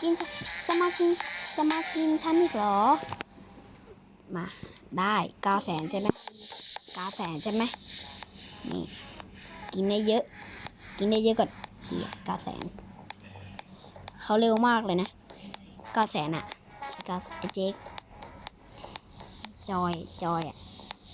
กิน จะมากิน จะมากินฉันอีกเหรอ มา ได้เก้าแสนใช่ไหมเก้าแสนใช่ไหมนี่ กินได้เยอะ กินได้เยอะกว่าเฮียเก้าแสนเขาเร็วมากเลยนะเก้าแสนอะเก้าไอเจ๊กจอย จอยอะ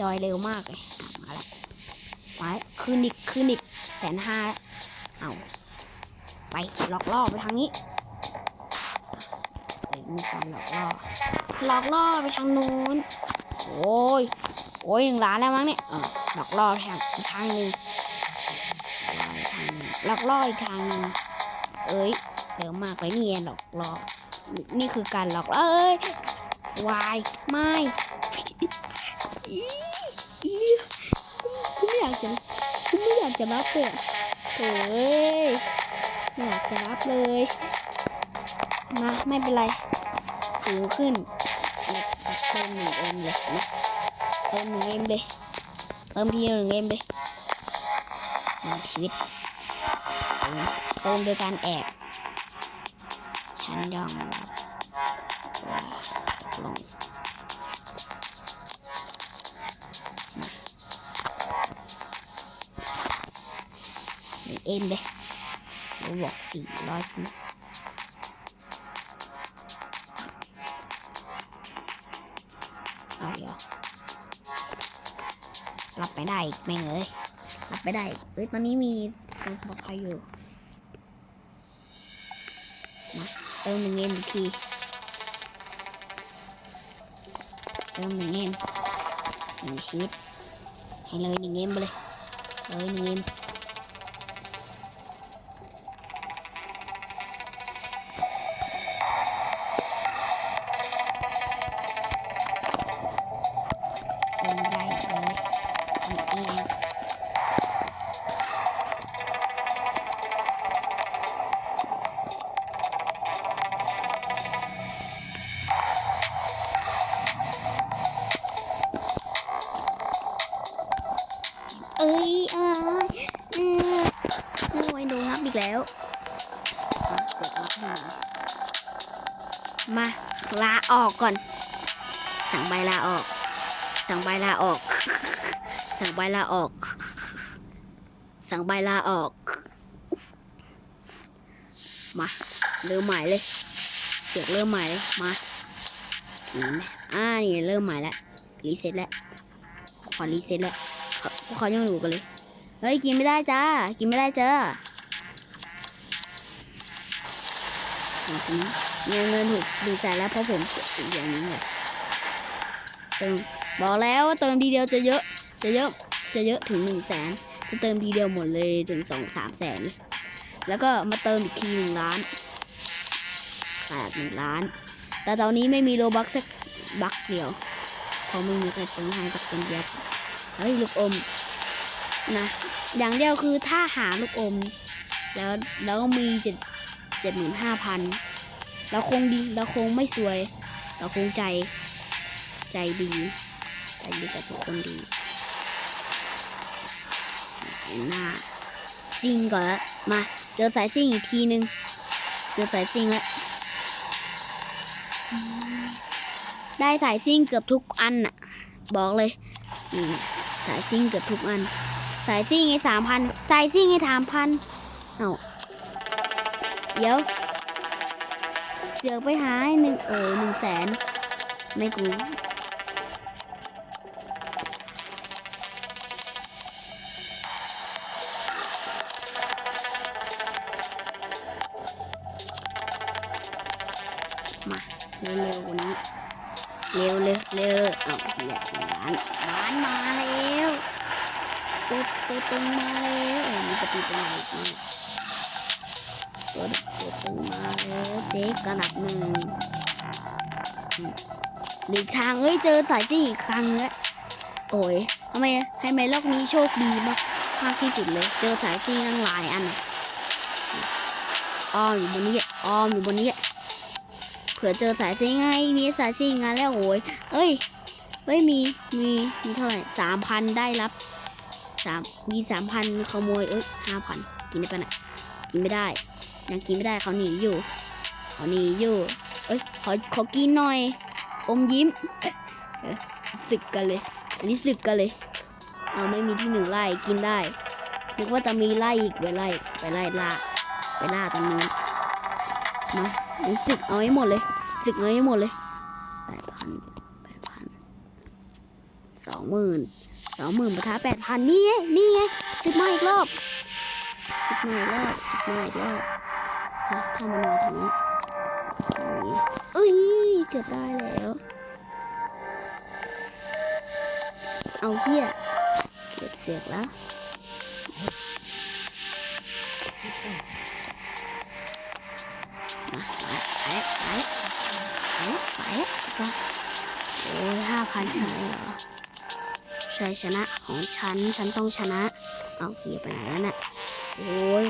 จอยเร็วมากเลย มาแล้วมาคืนอีกคืนอีกแสนห้าเอาไปหลอกล่อไปทางนี้ มีการหลอกล่อหลอกล่อไปทางนู้นโอ้ยโอ้ยหนึ่งล้านแล้วมั้งเนี่ยหลอกล่อทางทางหนึ่งหลอกล่ออีกทางหนึ่งเอ้ยเร็วมากเลยนี่ไงหลอกล่อนี่คือการหลอกล่อเอ้ยวายไม่อีอีกูไม่อยากจะกูไม่อยากจะรับเลยอะโถ่เอ้ยไม่อยากจะรับเลยมาไม่เป็นไร สูงขึ้นเติมหนึ่งเอ็มเลยนะเติมหนึ่งเอ็มเลยเติมทีหนึ่งเอ็มเลยหนึ่งชีวิตเติมโดยการแอบฉันยอมลงหนึ่งเอ็มเลยบอกสี่ร้อย เอาเดี๋ยวรับไปได้อีกแม่เอ้ยรับไปได้เอ้ยตอนนี้มีคนบอกใครอยู่มาเติมหนึ่งเงินอีกทีเติมหนึ่งเงินหนึ่งชีวิตให้เลยหนึ่งเงินไปเลยเลยหนึ่งเงิน โอ้ยโดนงับอีกแล้วมาลาออกก่อน สั่งใบลาออก สั่งใบลาออก สั่งใบลาออก สั่งใบลาออก มาเริ่มใหม่เลยเสียกเริ่มใหม่เลยมานไหมอ่านี่เริ่มใหม่แล้วรีเซ็ตแล้วขอรีเซ็ตแล้วพวกเขายังอยู่กันเลย เฮ้ยกินไม่ได้จ้า กินไม่ได้เจ้า เงินเงินถูกดึงแสนแล้วเพราะผมอีกอย่างนี้แหละเติมบอกแล้วว่าเติมทีเดียวจะเยอะ จะเยอะ จะเยอะถึงหนึ่งแสนจะเติมทีเดียวหมดเลยถึงสองสามแสน แล้วก็มาเติมอีกทีหนึ่งล้านแปดหนึ่งล้าน แต่ตอนนี้ไม่มีโลบักสักบักเดียว เพราะไม่มีใครเติมให้สักคนเดียวเฮ้ยลูกอมนะอย่างเดียวคือถ้าหาลูกอม แล้วแล้วมีเจ็ด เจ็ดหมื่นห้าพันเราคงดีเราคงไม่สวย เราคงใจ ใจดี ใจดีกับทุกคนดีหน้าซิงก่อนละมาเจอสายซิงอีกทีนึง เจอสายซิงแล้วได้สายซิงเกือบทุกอันน่ะ บอกเลยนี่สายซิงเกือบทุกอัน สายซิงไอ้สามพันสายซิงไอ้สามพันเอา เดี๋ยว เสือกไปหาให้หนึ่งเออหนึ่งแสนไม่กูมาเร็วๆกว่านี้เร็วเร็วเร็วเอาเหี้ยร้านร้านมาแล้วตัวตัวตึงมาแล้วมีสปีดเป็นไงอีก เนี่ยตัวตัวตึงมาแล้วเจ๊กระดับหนึ่งหลีกทางเอ้ยเจอสายจี้อีกครั้งแล้วโอ้ยทำไมทำไมโลกนี้โชคดีมากมากที่สุดเลย เจอสายซี่ตั้งหลายอันอะอ้อมอยู่บนนี้อ้อมอยู่บนนี้เผื่อเจอสายซิงไงมีสายซิงงานแล้วโอ้ยเอ้ยเอ้ยมีมีมีเท่าไหร่สามพันได้รับสามมีสามพันขโมยเอ้ยห้าพันกินได้ปะน่ะ กินไม่ได้ ยังกินไม่ได้เขาหนีอยู่เอาหนีอยู่ เอ้ยขอขอกินหน่อย อมยิ้มเอ๊ะเอ๊ะศึกกันเลย อันนี้ศึกกันเลยเอาไม่มีที่หนึ่งไล่กินได้นึกว่าจะมีไล่อีกไปไล่ไปไล่ล่าไปล่าตรงนู้นมาเป็นศึกเอาให้หมดเลยศึกเอาให้หมดเลยแปดพันแปดพันสองหมื่นสองหมื่นประทะแปดพันนี่ไงนี่ไงศึกมาอีกรอบ ศึกมาอีกรอบศึกมาอีกรอบฮะถ้ามันมาทางนี้ทางนี้เอ้ยเกือบได้แล้ว เอาเฮียเก็บเสียกแล้วมาไปไปไปไปไปก็โอ้ยห้าพันใช่เหรอชัยชนะของฉัน ฉันต้องชนะ เอาเฮียไปไหนแล้วน่ะ โอ้ย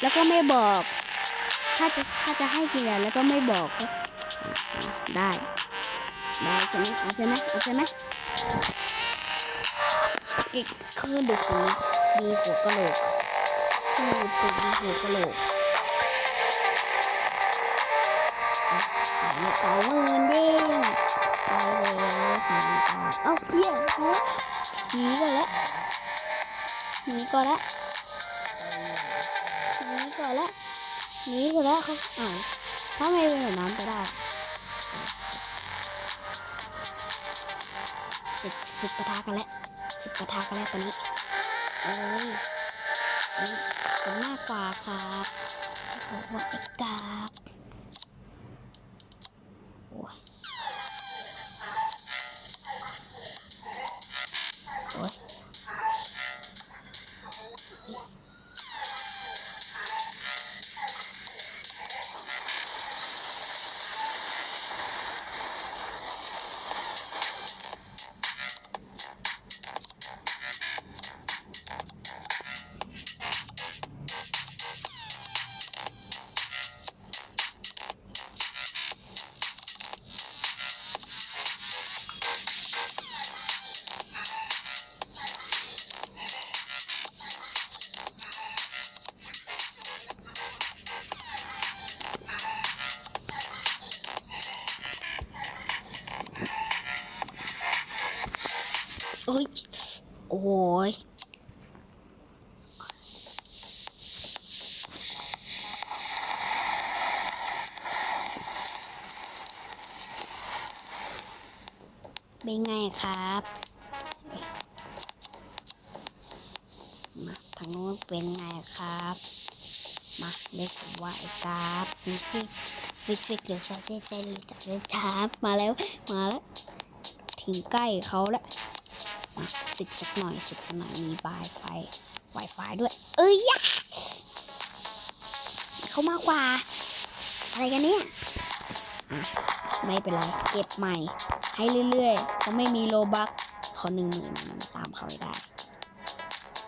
แล้วก็ไม่บอก ถ้าจะถ้าจะให้กินอะไรแล้วก็ไม่บอกก็ได้ได้ใช่ไหมเอาใช่ไหมเอาใช่ไหมอีกคือดูดฝุ่นมีหัวกะโหลกคือดูดีหัวกะโหลกสองหมื่นเด้งไปแล้วสองหมื่นเอ้าเฮียเฮ้ยหนีก่อนละหนีก่อนละ นีก่อนละเขาอ้าวทำไมเป็นแบบนั้นก็ได้สิบสิบปะทะกันแล้วสิบปะทะกันแล้วตอนนี้เอ้ยนนี้ผมมากกว่าครับผมว่าไอ้กา เป็นไงครับมาทางโน้นเป็นไงครับ มาเรียกว่าไอ้กราฟนี่พี่ฟิกฟิกหรือจะเจใจหรือจะเล่นช้ามาแล้วมาแล้วถึงใกล้เขาแล้วมาสึกสักหน่อยสึกสักหน่อยมีบายไฟ Wi-Fi ด้วย เอ้ยยะเขามากกว่า อะไรกันเนี่ยไม่เป็นไร เก็บใหม่ให้เรื่อยๆเขาไม่มีโลบักขาหนึ่งหมื่นตามเขาให้ได้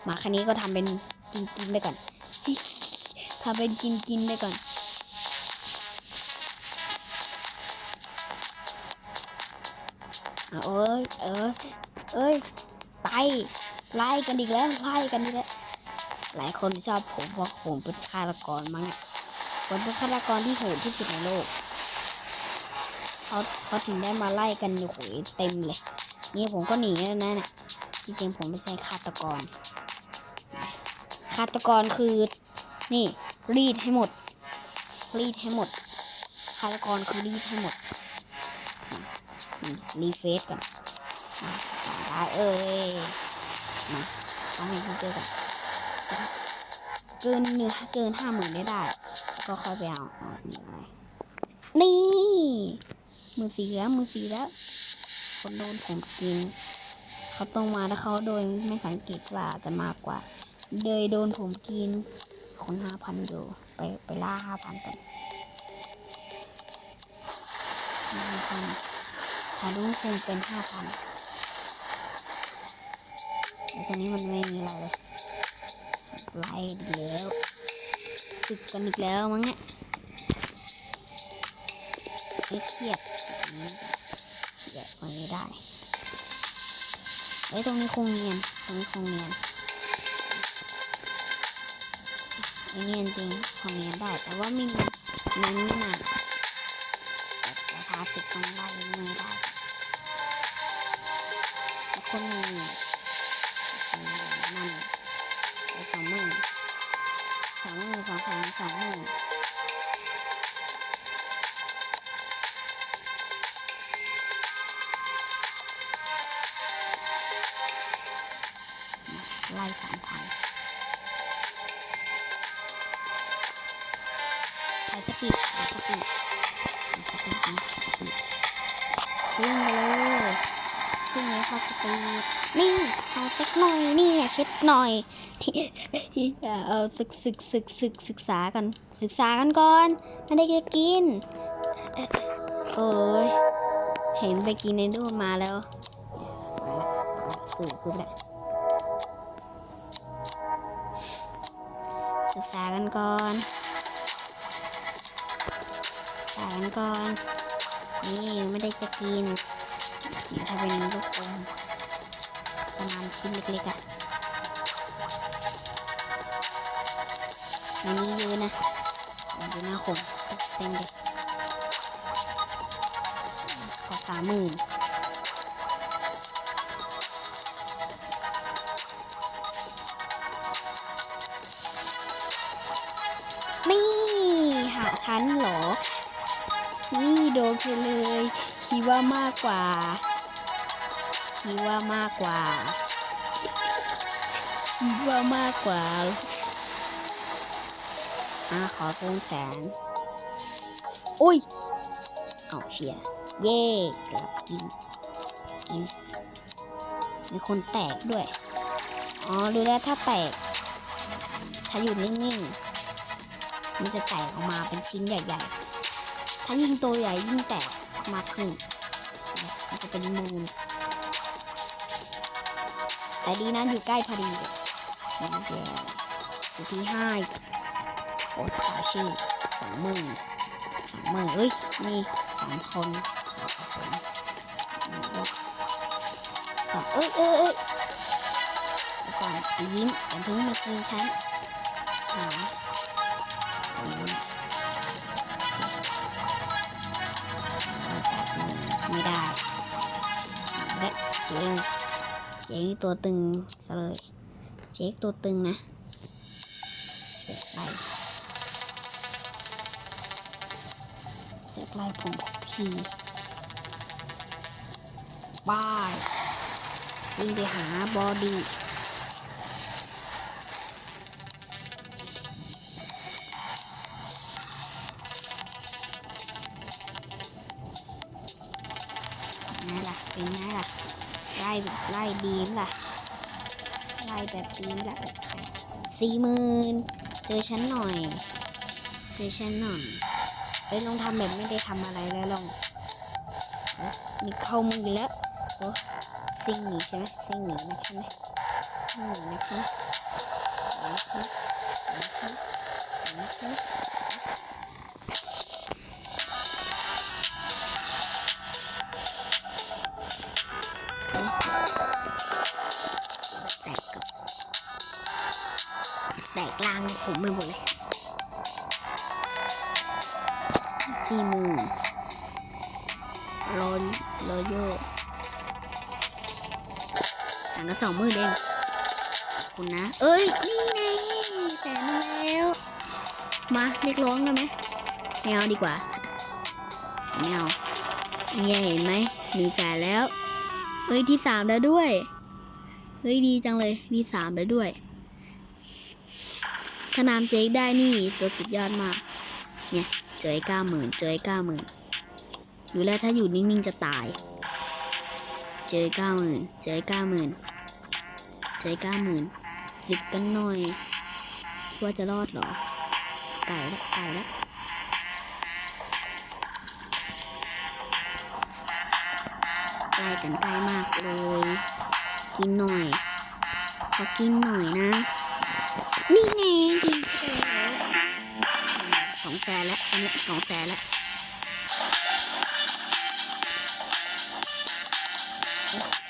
มาคันนี้ก็ทำเป็นกินกินๆไปก่อนทำเป็นกินกินๆไปก่อนเอ้ยเออเอ้ยไปไล่กันอีกแล้วไล่กันอีกแล้วหลายคนชอบผมเพราะผมเป็นฆาตกรมั้งอะผมเป็นฆาตกรที่โหดที่สุดในโลก เขาเขาถึงได้มาไล่กันอยู่โหยเต็มเลย นี่ผมก็หนีแล้วนะน่ะจริงๆผมไม่ใช่ฆาตกรฆาตกรคือ นี่รีดให้หมด รีดให้หมดฆาตกรคือรีดให้หมดรีเฟซก่อนสาได้เอ้ยมาต้องให้พี่เจอกันเกินหนึ่งเกินห้าหมื่นได้ได้ ก็ค่อยไปเอาเอานี่อะไรนี่ มือสีแล้วมือสีแล้วคนโดนผมกินเขาต้องมาถ้าเขาโดนไม่สังเกตว่าจะมากกว่าเดยโดนผมกินคนห้าพันอยู่ไปไปล่าห้าพันกันห้าพันถ้ารู้คงเป็นห้าพันแล้วตอนนี้มันไม่มีอะไรเลยไล่อีกแล้วศึกกันอีกแล้วมั้งเนี่ย ไม่เครียดตรงนี้เครียดตรงนี้ได้เอ้ตรงนี้คงเนียนตรงนี้คงเนียนเนียนจริงพอเนียนได้ แต่ว่าไม่มีเน้นหนักแต่ทาสิกต้องได้ยังไงได้แล้วคนหนึ่งนั่นสองหมื่นสองหมื่นสองแสนสองหมื่น หน่อยนี่เช็ดหน่อยที่เอาศึกศึกศึกศึกศึกษากันศึกษากันก่อนไม่ได้จะกิน โอ้ยเห็นไปกินในนู่นมาแล้วสู่ขึ้นแล้วศึกษากันก่อนศึกษากันก่อน นี่ไม่ได้จะกินถ้าเป็นลูกอม ประมาณชิ้นเล็กๆอะอันนี้เยอะนะอันนี้น่าขมเต็มเลยขอสามหมื่นนี่หาฉันเหรอ นี่โดนไปเลย คิดว่ามากกว่า คิดว่ามากกว่า คิดว่ามากกว่า อ่าขอเพิ่มแสน อุ้ย เอาเชียร์เย่กลับกิน กิน มีคนแตกด้วย อ๋อดูแล้วถ้าแตก ถ้าอยู่นิ่งๆ มันจะแตกออกมาเป็นชิ้นใหญ่ๆ ถ้ายิ่งตัวใหญ่ยิ่งแตกมากขึ้นเนี่ยมันจะเป็นมูล แต่ดีนะอยู่ใกล้พอดีนี่เดียวอยู่ที่ห้าโอ้ขอชื่อสองหมื่นสองหมื่นเอ้ยมีสองคนสองคนสองเอ้ยเอ้ยเอ้ยก่อนไอ้ยิ้มอย่าเพิ่งมากินฉันหาไอ้ยิ้มเอาแบบนี้ไม่ได้และเจง เจงนี่ตัวตึงซะเลยเจ๊กตัวตึงนะเสร็จไปเสร็จไล่ผมขี่บายซิ่งไปหาบอดี้ บีมล่ะลายแบบบีมล่ะสี่หมื่นเจอฉันหน่อยเจอฉันหน่อยเอ้ยลองทำแบบไม่ได้ทำอะไรแล้วลองมีเข้ามือแล้วโอ้ซิ่งหนีใช่ไหมซิ่งหนีนะใช่ไหมสิ่งหนีนะใช่ไหม ผมไปหมดเลยสี่มื่นรอรอโยห่างกันสองมื่นเองคุณนะ เอ้ย นี่ไงแสนนึงแล้ว มาเรียกร้องได้ไหมไม่เอาดีกว่าไม่เอาเนี่ยเห็นไหมหนึ่งแสนแล้ว เฮ้ยที่สามแล้วด้วย เฮ้ยดีจังเลย ที่สามแล้วด้วย ถ้านามเจ๊กได้นี่สุดสุดยอดมาก เนี่ย เจอไอ้เก้าหมื่นเจอไอ้เก้าหมื่นดูแล้วถ้าอยู่นิ่งๆจะตาย เจอเก้าหมื่นเจอเก้าหมื่นเจอเก้าหมื่นสิบกันหน่อยว่าจะรอดหรอไก่ละไก่ละใกล้กันใกล้มากเลย กินหน่อย ขอกินหน่อยนะ นี่ดิสองแสนแล้วอันนี้สองแสนแล้ว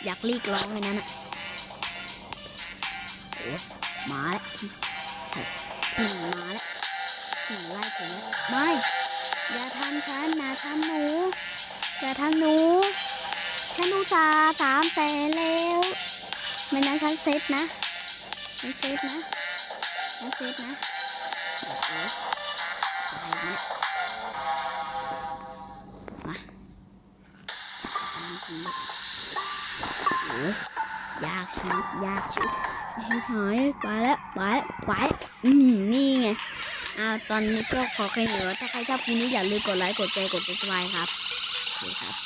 อยากรีกร้องเลยนั่นอะโอ้มาแล้วที่ที่หนึ่งมาแล้วที่หนึ่งไล่ผมแล้วไม่อย่าทำฉันอย่าทำหนูอย่าทำหนูฉันอุตส่าห์สามแสนแล้วไม่นั้นฉันเซ็ตนะฉันเซ็ตนะ เซ็ตนะโอ้โหอะไรเนี่ยมาโอ้ยากชีวิตยากชีวิตหายไปแล้วไปไปอืมนี่ไงอ้าวตอนนี้ก็ขอแค่นี้ว่าถ้าใครชอบคลิปนี้อย่าลืมกดไลค์กดแชร์กด subscribe ครับโอเคครับ